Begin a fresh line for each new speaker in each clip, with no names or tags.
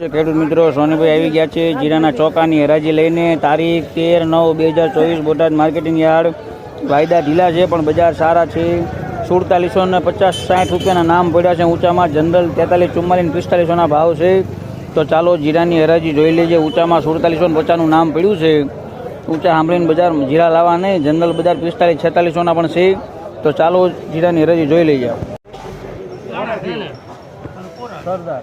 ખેડૂત મિત્રો, સોનીભાઈ આવી ગયા છે જીરાના ચોકાની હરાજી લઈને. તારીખ તેર નવ બે હજાર ચોવીસ, બોટાદ માર્કેટિંગ યાર્ડ. વાયદા ઢીલા છે, પણ બજાર સારા છે. સુડતાલીસો ને પચાસ સાઠ રૂપિયાના નામ પડ્યા છે ઊંચામાં. જનરલ તેતાલીસ, ચુમ્માલીસ પિસ્તાલીસોના ભાવ છે. તો ચાલો જીરાની હરાજી જોઈ લેજે ઊંચામાં સુડતાલીસો ને પચાસનું નામ પડ્યું છે. ઊંચા સાંભળીને બજાર જીરા લાવવા નહીં, જનરલ બજાર પિસ્તાલીસ, છેતાલીસોના પણ છે. તો ચાલો જીરાની હરાજી જોઈ લઈએ. સરદાર.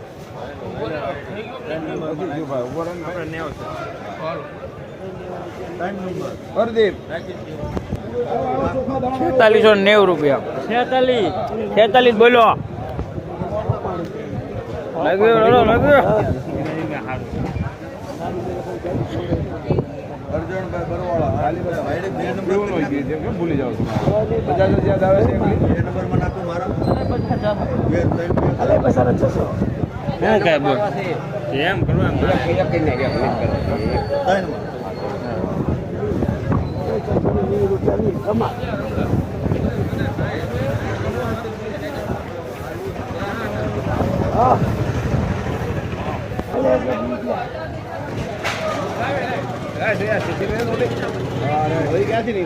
છેતાલીસો નેવું રૂપિયા. છેતાલીસ. છેતાલીસ બોલો. લાગ્યો.
ભૂલી જાવ પચાસ હજાર. આવે છે
શું કહે બોલ?
એમ કરવા ક્યાંથી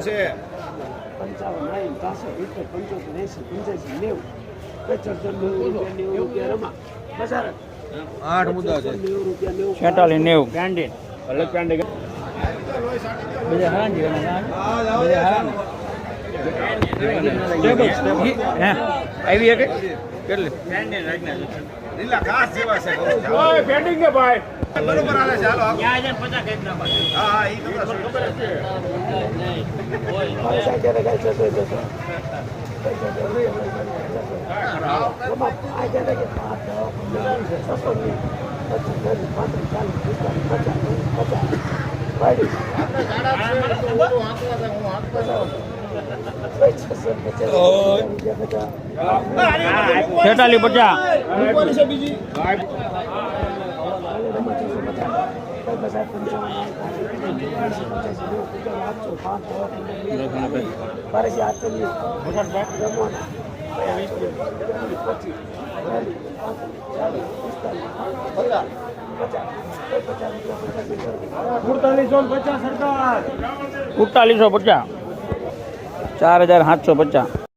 છે
પંચાવન આઈ પાસઠ સિત્તેર પંચોતેર એસી પંચ્યાસી નેવું
આઠ મુદ્દા છે
રૂપિયા નેવું
છેતાલીસ
અલગ કાંડે
બધા હારા ને જીવાના બધા હારા ને આવી હકે કેટલી
લીલા ઘાસ જેવા છે ઓય પેન્ડિંગ કે ભાઈ બરોબર હાલે છે હાલો હા હા ઈ ખબર છે
રમા આ જયારે કે પાંચ દસ વીસ પચીસ. ત્રીસ પાંત્રીસ
ઉડતાલીસો પચાસ ચાર હજાર સાતસો પચાસ.